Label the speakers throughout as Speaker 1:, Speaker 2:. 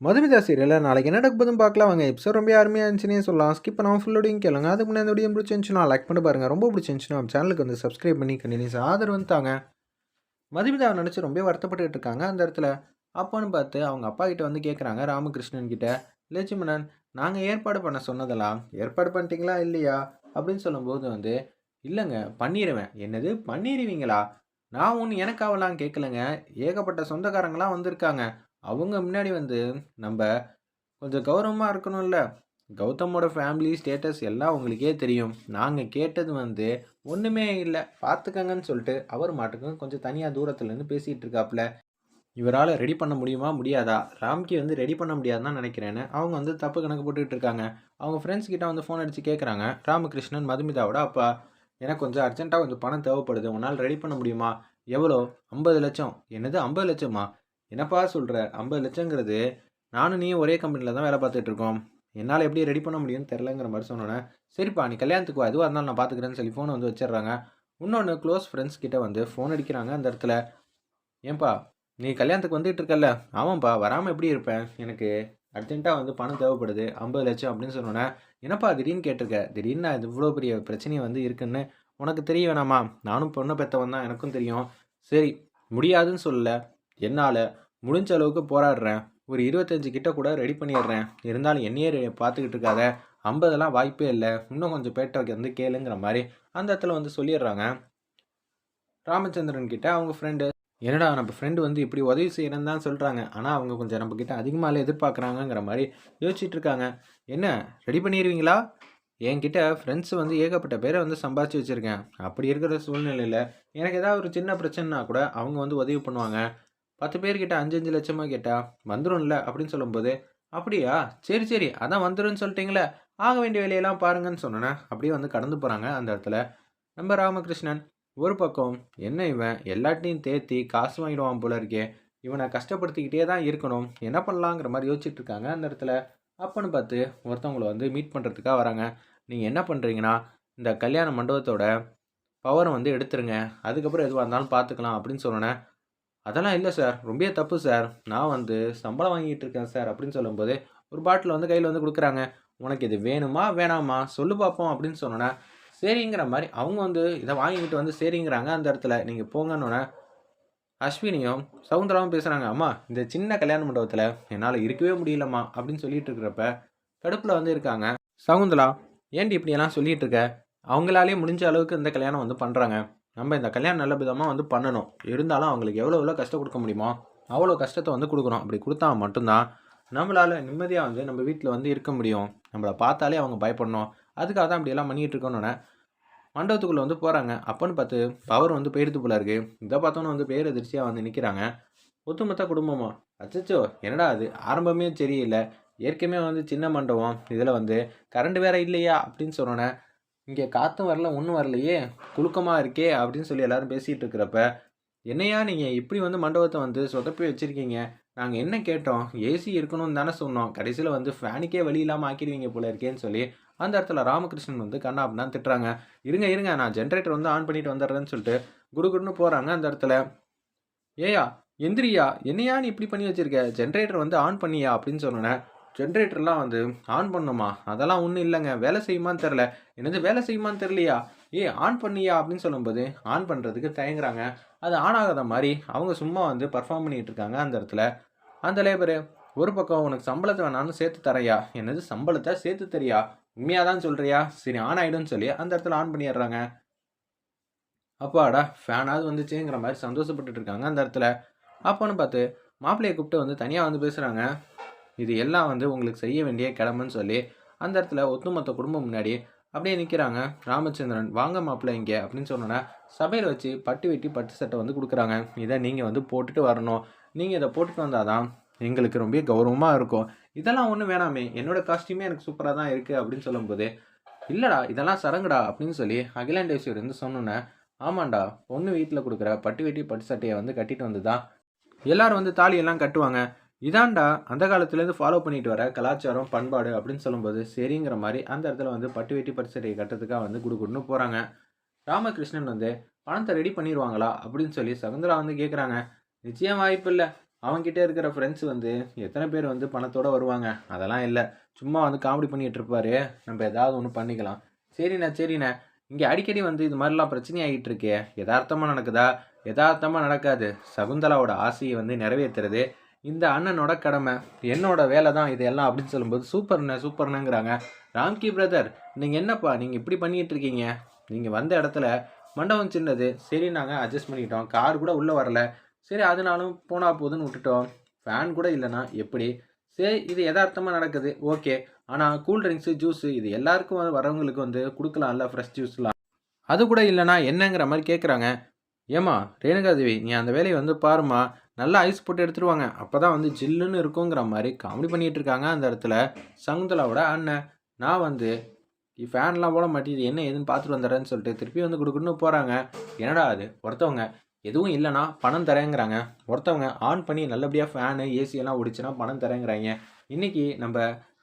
Speaker 1: மதுமிதா சீரியலில் நாளைக்கு என்ன நடக்குதுன்னு பார்க்கலாம். வாங்க எபிசோட் ரொம்ப அருமையாக இருந்துச்சுன்னே சொல்லலாம். ஸ்கிப் பண்ணாமல் ஃபுல்லோடையும் கேளுங்க. அதுக்கு முன்னாடி இந்த வீடியோ பிடிச்சிருந்துச்சுன்னா லைக் பண்ணி பாருங்கள் ரொம்ப பிடிச்சிருந்துச்சுன்னா நம்ம சேனலுக்கு வந்து சப்ஸ்கிரைப் பண்ணி கண்டினியூஸ் ஆதரவு வந்துட்டாங்க மதுமிதா நினச்சி ரொம்ப வருத்தப்பட்டுட்டு இருக்காங்க அந்த இடத்துல. அப்பான்னு பார்த்து அவங்க அப்பா கிட்ட வந்து கேட்குறாங்க ராமகிருஷ்ணன் கிட்ட. லட்சுமணன் நாங்கள் ஏற்பாடு பண்ண சொன்னதெல்லாம் ஏற்பாடு பண்ணிட்டீங்களா? இல்லையா? அப்படின்னு சொல்லும்போது வந்து இல்லைங்க பண்ணிடுவேன் என்னது? பண்ணிடுவீங்களா நான் ஒன்று எனக்காவலாம் கேட்கலங்க ஏகப்பட்ட சொந்தக்காரங்களாம் வந்திருக்காங்க. அவங்க முன்னாடி வந்து நம்ம கொஞ்சம் கௌரவமாக இருக்கணும்ல. கௌதமோட ஃபேமிலி ஸ்டேட்டஸ் எல்லாம் உங்களுக்கே தெரியும். நாங்கள் கேட்டது வந்து ஒன்றுமே இல்லை. பார்த்துக்கங்கன்னு சொல்லிட்டு அவர் மாட்டுக்கும் கொஞ்சம் தனியாக தூரத்துலேருந்து பேசிகிட்டு இருக்காப்புல இவரால் ரெடி பண்ண முடியுமா? முடியாதா? ராம்கி வந்து ரெடி பண்ண முடியாதுன்னு தான் நினைக்கிறேன்னு அவங்க வந்து தப்பு கணக்கு போட்டுக்கிட்டு இருக்காங்க. அவங்க ஃப்ரெண்ட்ஸ் கிட்ட வந்து ஃபோன் அடித்து கேட்குறாங்க ராமகிருஷ்ணன் மதுமிதாவோட அப்பா எனக்கு கொஞ்சம் அர்ஜென்ட்டாக கொஞ்சம் பணம் தேவைப்படுது. உன்னால் ரெடி பண்ண முடியுமா? எவ்வளோ ஐம்பது லட்சம். என்னது ஐம்பது லட்சமா? என்னப்பா சொல்கிற ஐம்பது லட்சங்கிறது நானும் நீ ஒரே கம்பெனியில் தான் வேலை பார்த்துட்டு இருக்கோம். என்னால் எப்படி ரெடி பண்ண முடியும்னு தெரிலங்கிற மாதிரி சொன்னோன்னே சரிப்பா நீ கல்யாணத்துக்கு வா. எதுவாக இருந்தாலும் நான் பார்த்துக்கிறேன்னு சொல்லி ஃபோனை வந்து வச்சிடுறாங்க. இன்னொன்று க்ளோஸ் ஃப்ரெண்ட்ஸ் கிட்ட வந்து ஃபோன் அடிக்கிறாங்க அந்த இடத்துல. ஏன்பா நீ கல்யாணத்துக்கு வந்துட்டு இருக்கல்ல? ஆமாம்ப்பா வராமல் எப்படி இருப்பேன்? எனக்கு அர்ஜென்ட்டாக வந்து பணம் தேவைப்படுது. ஐம்பது லட்சம் அப்படின்னு சொன்னோன்னே என்னப்பா திடீர்னு கேட்டிருக்க? திடீர்னு இது இவ்வளோ பெரிய பிரச்சனையை வந்து இருக்குன்னு உனக்கு தெரிய வேணாமா? நானும் பொண்ணை பெற்றவன் தான் எனக்கும் தெரியும். சரி முடியாதுன்னு சொல்லலை. என்னால் முடிஞ்ச அளவுக்கு போராடுறேன். ஒரு இருபத்தஞ்சு கிட்ட கூட ரெடி பண்ணிடுறேன். இருந்தாலும் என்னையே பார்த்துக்கிட்டு இருக்காத. ஐம்பதெல்லாம் வாய்ப்பே இல்லை. இன்னும் கொஞ்சம் பேட்டை வந்து கேளுங்கிற மாதிரி அந்த இடத்துல வந்து சொல்லிடுறாங்க. ராமச்சந்திரன் கிட்ட அவங்க ஃப்ரெண்டு என்னடா நம்ம ஃப்ரெண்டு வந்து இப்படி உதவி செய்யறேன்னு தான் சொல்கிறாங்க ஆனால் அவங்க கொஞ்சம் நம்ம கிட்ட எதிர்பார்க்குறாங்கங்கிற மாதிரி யோசிச்சுட்டு இருக்காங்க. என்ன ரெடி பண்ணிடுவீங்களா? என்கிட்ட ஃப்ரெண்ட்ஸ் வந்து ஏகப்பட்ட பேரை வந்து சம்பாதிச்சு வச்சுருக்கேன். அப்படி இருக்கிற சூழ்நிலையில் எனக்கு ஏதாவது ஒரு சின்ன பிரச்சனைனா கூட அவங்க வந்து உதவி பண்ணுவாங்க. பத்து பேர்கிட்ட அஞ்சு அஞ்சு லட்சமாக கேட்டால் வந்துரும்ல? அப்படின்னு சொல்லும்போது அப்படியா? சரி சரி அதான் வந்துரும்னு சொல்லிட்டீங்களே ஆக வேண்டிய வேலையெல்லாம் பாருங்கன்னு சொன்னேன். அப்படியே வந்து கடந்து போகிறாங்க அந்த இடத்துல. நம்ம ராமகிருஷ்ணன் ஒரு பக்கம் என்ன இவன் எல்லாத்தையும் தேத்தி காசு வாங்கிடுவான் போல இருக்கே இவனை கஷ்டப்படுத்திக்கிட்டே தான் இருக்கணும் என்ன பண்ணலாங்கிற மாதிரி யோசிச்சுட்டு இருக்காங்க அந்த இடத்துல. அப்பன்னு பார்த்து ஒருத்தவங்கள வந்து மீட் பண்ணுறதுக்காக வராங்க. நீங்கள் என்ன பண்ணுறீங்கன்னா இந்த கல்யாண மண்டபத்தோட பவரை வந்து எடுத்துருங்க அதுக்கப்புறம் எதுவாக இருந்தாலும் பார்த்துக்கலாம் அப்படின்னு சொன்னேன் அதெல்லாம் இல்லை சார் ரொம்ப தப்பு சார் நான் வந்து சம்பளம் வாங்கிட்டு இருக்கேன் சார் அப்படின்னு சொல்லும்போது ஒரு பாட்டில் வந்து கையில் வந்து கொடுக்குறாங்க. உனக்கு இது வேணுமா வேணாமா? சொல்லு பார்ப்போம் அப்படின்னு சொன்னோன்னே சரிங்கிற மாதிரி அவங்க வந்து இதை வாங்கிக்கிட்டு வந்து சரிங்கிறாங்க அந்த இடத்துல. நீங்கள் போங்கன்னொன்னே அஸ்வினியும் சவுந்தராவும் பேசுகிறாங்க அம்மா இந்த சின்ன கல்யாண மண்டபத்தில் என்னால் இருக்கவே முடியலம்மா அப்படின்னு சொல்லிட்டு இருக்கிறப்ப கடுப்பில் வந்து இருக்காங்க. சவுந்தரா ஏன்டி இப்படியெல்லாம் சொல்லிகிட்டு இருக்க? அவங்களாலே முடிஞ்ச அளவுக்கு இந்த கல்யாணம் வந்து பண்ணுறாங்க நம்ம இந்த கல்யாணம் நல்ல விதமாக வந்து பண்ணணும். இருந்தாலும் அவங்களுக்கு எவ்வளோ எவ்வளோ கஷ்டம் கொடுக்க முடியுமோ அவ்வளோ கஷ்டத்தை வந்து கொடுக்கணும். அப்படி கொடுத்தா மட்டும்தான் நம்மளால் நிம்மதியாக வந்து நம்ம வீட்டில் வந்து இருக்க முடியும். நம்மளை பார்த்தாலே அவங்க பயப்படணும். அதுக்காக தான் அப்படியெல்லாம் பண்ணிகிட்டு இருக்கோன்னு மண்டபத்துக்குள்ளே வந்து போகிறாங்க அப்போன்னு பார்த்து பவர் வந்து போயிடுது போல இருக்குது இதை பார்த்தோன்னு வந்து பேரதிர்ச்சியாக வந்து நிற்கிறாங்க ஒட்டுமொத்த குடும்பமா அச்சச்சோ என்னடா அது ஆரம்பமே சரியில்லை. ஏற்கனவே வந்து சின்ன மண்டபம். இதில் வந்து கரண்ட் வேறு இல்லையா? அப்படின்னு சொன்னோன்னே இங்கே காற்றும் வரல ஒன்றும் வரலையே. குலுக்கமாக இருக்கே அப்படின்னு சொல்லி எல்லாரும் பேசிகிட்டு இருக்கிறப்ப என்னையா நீங்கள் இப்படி வந்து மண்டபத்தை வந்து சொதப்பி வச்சுருக்கீங்க? நாங்கள் என்ன கேட்டோம்? ஏசி இருக்கணும்னு தானே சொன்னோம். கடைசியில் வந்து ஃபேனுக்கே வழி இல்லாமல் ஆக்கிடுவீங்க போல இருக்கேன்னு சொல்லி அந்த இடத்துல ராமகிருஷ்ணன் வந்து கண்ணா அப்படின்னு திட்டுறாங்க. இருங்க இருங்க நான் ஜென்ரேட்டர் வந்து ஆன் பண்ணிட்டு வந்துடுறேன்னு சொல்லிட்டு குடுகுடுன்னு போகிறாங்க அந்த இடத்துல. ஏயா எந்திரியா என்னையா நீ இப்படி பண்ணி வச்சிருக்க? ஜென்ரேட்டர் வந்து ஆன் பண்ணியா அப்படின்னு சொன்னேன் ஜென்ரேட்டர்லாம் வந்து ஆன் பண்ணுமா? அதெல்லாம் ஒன்றும் இல்லைங்க. வேலை செய்யுமான்னு தெரில என்னது வேலை செய்யுமான்னு தெரியலையா? ஏ ஆன் பண்ணியா அப்படின்னு சொல்லும்போது ஆன் பண்ணுறதுக்கு தயங்குறாங்க. அது ஆன் ஆகாத மாதிரி அவங்க சும்மா வந்து பர்ஃபார்ம் பண்ணிட்டு இருக்காங்க அந்த இடத்துல. அந்த லேபரு ஒரு பக்கம் உனக்கு சம்பளத்தை வேணாலும் சேர்த்து தரையா? என்னது சம்பளத்தை சேர்த்து தரியா? உண்மையாக தான் சொல்கிறியா சரி ஆன் ஆகிடும்னு சொல்லி அந்த இடத்துல ஆன் பண்ணிடுறாங்க. அப்பாடா ஃபேனாவது வந்துச்சுங்கிற மாதிரி சந்தோஷப்பட்டுட்டு இருக்காங்க அந்த இடத்துல. அப்போன்னு பார்த்து மாப்பிள்ளையை கூப்பிட்டு வந்து தனியாக வந்து பேசுகிறாங்க இது எல்லாம் வந்து உங்களுக்கு செய்ய வேண்டிய கிளம்புன்னு சொல்லி அந்த இடத்துல ஒட்டுமொத்த குடும்பம் முன்னாடி அப்படியே நிற்கிறாங்க ராமச்சந்திரன் வாங்க மாப்பிள்ள இங்கே அப்படின்னு சொன்னோன்னா சபையில் வச்சு பட்டு வெட்டி பட்டு சட்டை வந்து கொடுக்குறாங்க. இதை நீங்கள் வந்து போட்டுட்டு வரணும். நீங்கள் இதை போட்டுட்டு வந்தால் தான் எங்களுக்கு ரொம்ப கௌரவமாக இருக்கும். இதெல்லாம் ஒன்றும் வேணாமே. என்னோட காஸ்டியூமே எனக்கு சூப்பராக தான் இருக்குது அப்படின்னு சொல்லும்போது இல்லைடா இதெல்லாம் சரங்குடா அப்படின்னு சொல்லி அகிலாண்டேஸ்வர் வந்து சொன்னோன்னே ஆமாண்டா பொண்ணு வீட்டில் கொடுக்குற பட்டு வெட்டி பட்டு சட்டையை வந்து கட்டிட்டு வந்து தான் எல்லாரும் வந்து தாலியெல்லாம் கட்டுவாங்க. இதாண்டா அந்த காலத்துலேருந்து ஃபாலோ பண்ணிட்டு வர கலாச்சாரம் பண்பாடு அப்படின்னு சொல்லும்போது சரிங்கிற மாதிரி அந்த இடத்துல வந்து பட்டு வெட்டி பரிசடையை கட்டுறதுக்காக வந்து குடுக்குன்னு போகிறாங்க ராமகிருஷ்ணன் வந்து பணத்தை ரெடி பண்ணிடுவாங்களா அப்படின்னு சொல்லி சகுந்தரா வந்து கேட்குறாங்க நிச்சயம் வாய்ப்பு இல்லை. அவங்ககிட்ட இருக்கிற ஃப்ரெண்ட்ஸ் வந்து எத்தனை பேர் வந்து பணத்தோடு வருவாங்க? அதெல்லாம் இல்லை. சும்மா வந்து காமெடி பண்ணிட்டு இருப்பாரு. நம்ம ஏதாவது ஒன்று பண்ணிக்கலாம். சரிண்ணே சரிண்ணே. இங்கே அடிக்கடி வந்து இது மாதிரிலாம் பிரச்சனை ஆகிட்டு இருக்கே. யதார்த்தமாக நடக்குதா? யதார்த்தமாக நடக்காது. சகுந்தலாவோட ஆசையை வந்து நிறைவேற்றுறது இந்த அண்ணனோட கடமை என்னோட வேலை தான் இது எல்லாம் அப்படின்னு சொல்லும்போது சூப்பர்ண்ணே சூப்பர்ண்ணங்கிறாங்க ராம்கி பிரதர் நீங்கள் என்னப்பா நீங்கள் இப்படி பண்ணிகிட்டு இருக்கீங்க? நீங்கள் வந்த இடத்துல மண்டபம் சின்னது. சரி நாங்கள் அட்ஜஸ்ட் பண்ணிக்கிட்டோம். கார் கூட உள்ளே வரல. சரி அதனாலும் போனால் போதுன்னு விட்டுட்டோம். ஃபேன் கூட இல்லைன்னா எப்படி? சரி இது யதார்த்தமாக நடக்குது. ஓகே. ஆனால் கூல் ட்ரிங்க்ஸு ஜூஸு இது எல்லாருக்கும் வரவங்களுக்கு வந்து கொடுக்கலாம்ல ஃப்ரெஷ் ஜூஸ்லாம் அது கூட இல்லைனா என்னங்கிற மாதிரி கேட்குறாங்க ஏம்மா ரேணுகாதேவி நீ அந்த வேலையை வந்து பாருமா நல்லா ஐஸ் போட்டு எடுத்துருவாங்க. அப்போ தான் வந்து ஜில்லுன்னு இருக்குங்கிற மாதிரி காமெடி பண்ணிகிட்டு இருக்காங்க அந்த இடத்துல. சகுந்தலாவோட அண்ணன் நான் வந்து ஃபேன்லாம் போட மாட்டேது என்ன ஏதுன்னு பார்த்துட்டு வந்துடுறேன்னு சொல்லிட்டு திருப்பி வந்து கொடுக்குன்னு போகிறாங்க என்னடா அது? ஒருத்தவங்க எதுவும் இல்லைனா பணம் தரேங்கிறாங்க. ஒருத்தவங்க ஆன் பண்ணி நல்லபடியாக ஃபேனு ஏசியெல்லாம் ஓடிச்சுன்னா பணம் தரேங்கிறாங்க. இன்றைக்கி நம்ம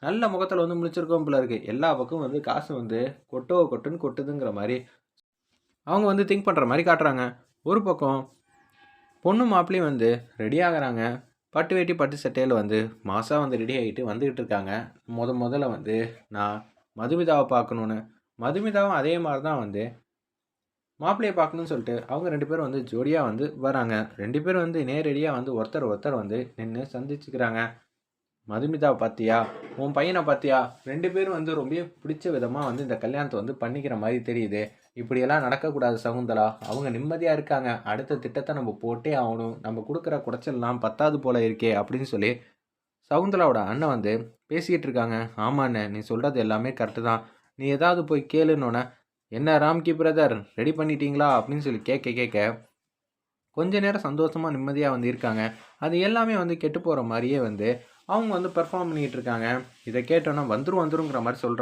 Speaker 1: நல்ல முகத்தில் வந்து முடிச்சிருக்கோம் போல இருக்குது எல்லா பக்கம் வந்து காசு வந்து கொட்டோ கொட்டுன்னு கொட்டுதுங்கிற மாதிரி அவங்க வந்து திங்க் பண்ணுற மாதிரி காட்டுறாங்க. ஒரு பக்கம் பொண்ணு மாப்பிள்ளையும் வந்து ரெடி ஆகிறாங்க. பட்டு வேட்டி பட்டு சட்டையில் வந்து மாதம் வந்து ரெடி ஆகிட்டு வந்துக்கிட்டு இருக்காங்க. முத முதல்ல வந்து நான் மதுமிதாவை பார்க்கணுன்னு மதுமிதாவும் அதே மாதிரி தான் வந்து மாப்பிள்ளையை பார்க்கணும்னு சொல்லிட்டு அவங்க ரெண்டு பேரும் வந்து ஜோடியாக வந்து வராங்க. ரெண்டு பேரும் வந்து நேரடியாக வந்து ஒருத்தர் ஒருத்தர் வந்து நின்று சந்திச்சுக்கிறாங்க. மதுமிதாவை பார்த்தியா உன் பையனை பார்த்தியா ரெண்டு பேரும் வந்து ரொம்ப பிடிச்ச விதமாக வந்து இந்த கல்யாணத்தை வந்து பண்ணிக்கிற மாதிரி தெரியுது. இப்படியெல்லாம் நடக்கக்கூடாது சகுந்தலா. அவங்க நிம்மதியாக இருக்காங்க. அடுத்த திட்டத்தை நம்ம போட்டே ஆகணும். நம்ம கொடுக்குற குடைச்சல்லாம் பத்தாது போல இருக்கே அப்படின்னு சொல்லி சகுந்தலாவோட அண்ணன் வந்து பேசிக்கிட்டு இருக்காங்க. ஆமாண்ணே நீ சொல்கிறது எல்லாமே கரெக்டு தான். நீ ஏதாவது போய் கேளுன்னொன்னே என்ன ராம்கி பிரதர் ரெடி பண்ணிட்டீங்களா? அப்படின்னு சொல்லி கேட்க கேட்க கொஞ்ச நேரம் சந்தோஷமாக நிம்மதியாக வந்து இருக்காங்க. அது எல்லாமே வந்து கெட்டு போகிற மாதிரியே வந்து அவங்க வந்து பெர்ஃபார்ம் பண்ணிகிட்டு இருக்காங்க. இதை கேட்டோன்னா வந்துரும் வந்துருங்கிற மாதிரி சொல்கிறாங்க